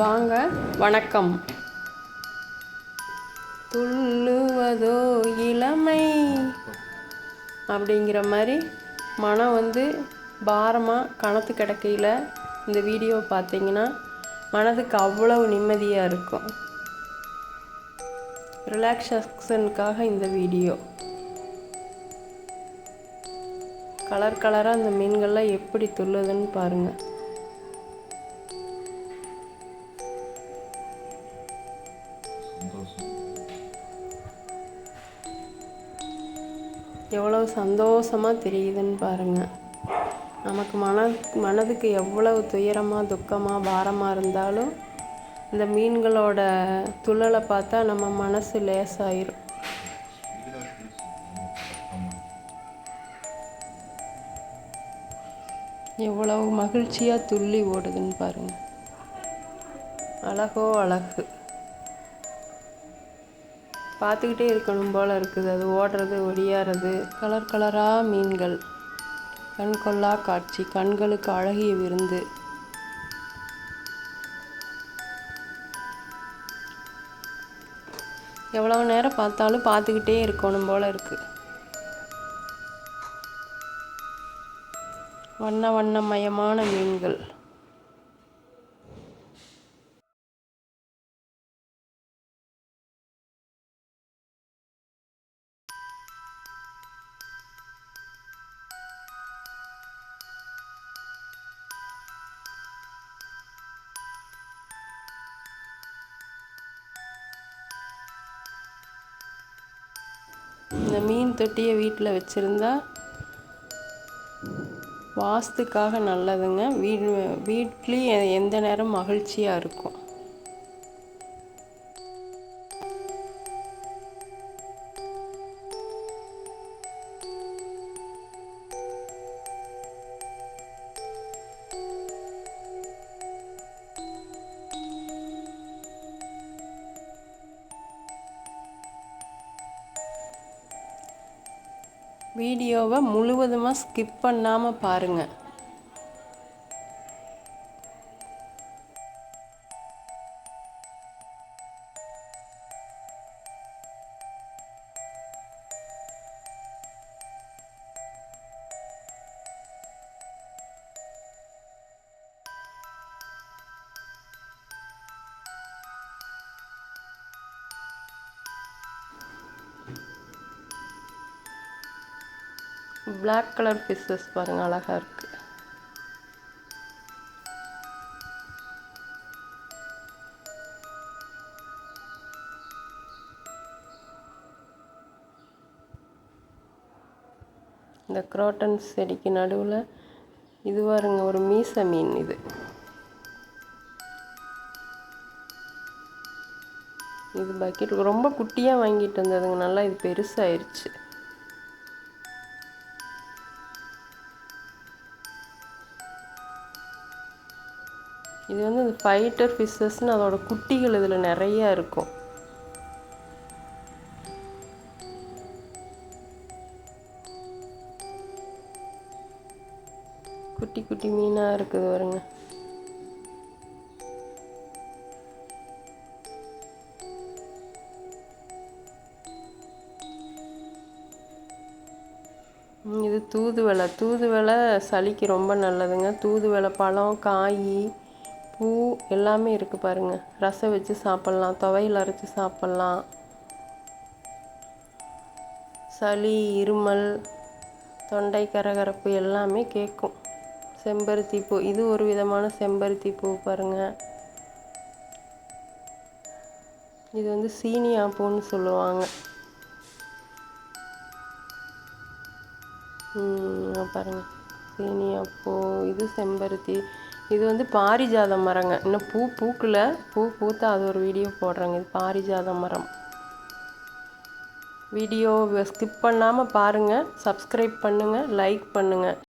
வாங்க வணக்கம். துள்ளுவதோ இளமை. அப்படிங்கிற மாதிரி மனம் வந்து பாரமாக கணத்து கிடக்கையில் இந்த வீடியோ பார்த்தீங்கன்னா மனதுக்கு அவ்வளவு நிம்மதியாக இருக்கும். ரிலாக்ஸேஷனுக்காக இந்த வீடியோ. கலர் கலராக அந்த மீன்கள்லாம் எப்படி துள்ளுதுன்னு பாருங்கள் எவ்வளவு சந்தோஷமாக தெரியுதுன்னு பாருங்கள் நமக்கு மன மனதுக்கு எவ்வளவு துயரமாக துக்கமாக பாரமாக இருந்தாலும் இந்த மீன்களோட துள்ளலை பார்த்தா நம்ம மனசு லேசாயிரும். எவ்வளவு மகிழ்ச்சியாக துள்ளி ஓடுதுன்னு பாருங்கள் அழகோ அழகு. பார்த்துக்கிட்டே இருக்கணும் போல் இருக்குது. அது ஓடுறது ஒடியாறது. கலர் கலராக மீன்கள். கண்கொள்ளா காட்சி கண்களுக்கு அழகிய விருந்து. எவ்வளவு நேரம் பார்த்தாலும் பார்த்துக்கிட்டே இருக்கணும் போல் இருக்குது வண்ண வண்ணமயமான மீன்கள். இந்த மீன் தொட்டியை வீட்டில் வச்சுருந்தா வாஸ்துக்காக நல்லதுங்க. வீட் வீட்லேயும் எந்த நேரம் மகிழ்ச்சியாக இருக்கும். வீடியோவை முழுவதுமாக ஸ்கிப் பண்ணாமல் பாருங்கள் பிளாக் கலர் பீசஸ் பாருங்கள் அழகாக இருக்குது இந்த க்ரோட்டன் செடிக்கு நடுவில் இது பாருங்க ஒரு மீச மீன் இது. இது பக்கெட் ரொம்ப குட்டியாக வாங்கிட்டு வந்ததுங்க நல்லா இது பெருசாயிருச்சு. இது வந்து இந்த ஃபைட்டர் ஃபிஷ்ஷஸ்னு அதோட குட்டிகள் இதில் நிறையா இருக்கும். குட்டி குட்டி மீனாக இருக்குது பாருங்க. இது தூதுவளை. தூதுவளை சளிக்கு ரொம்ப நல்லதுங்க. தூதுவளை பழம் காய் பூ எல்லாமே இருக்குது பாருங்கள் ரசம் வச்சு சாப்பிட்லாம் துவையல் அரைச்சி சாப்பிட்லாம். சளி இருமல் தொண்டை கரகரப்பு எல்லாமே கேட்கும் செம்பருத்தி பூ இது ஒரு விதமான செம்பருத்தி பூ பாருங்கள் இது வந்து சீனியா பூன்னு சொல்லுவாங்க. பாருங்கள் பாருங்க. சீனியா பூ இது செம்பருத்தி. இது வந்து பாரிஜாத மரங்க. இன்னும் பூ பூக்கல. பூ பூத்தா அது ஒரு வீடியோ போடுறேங்க. இது பாரிஜாத மரம். வீடியோ ஸ்கிப் பண்ணாமல் பாருங்கள் சப்ஸ்கிரைப் பண்ணுங்கள் லைக் பண்ணுங்கள்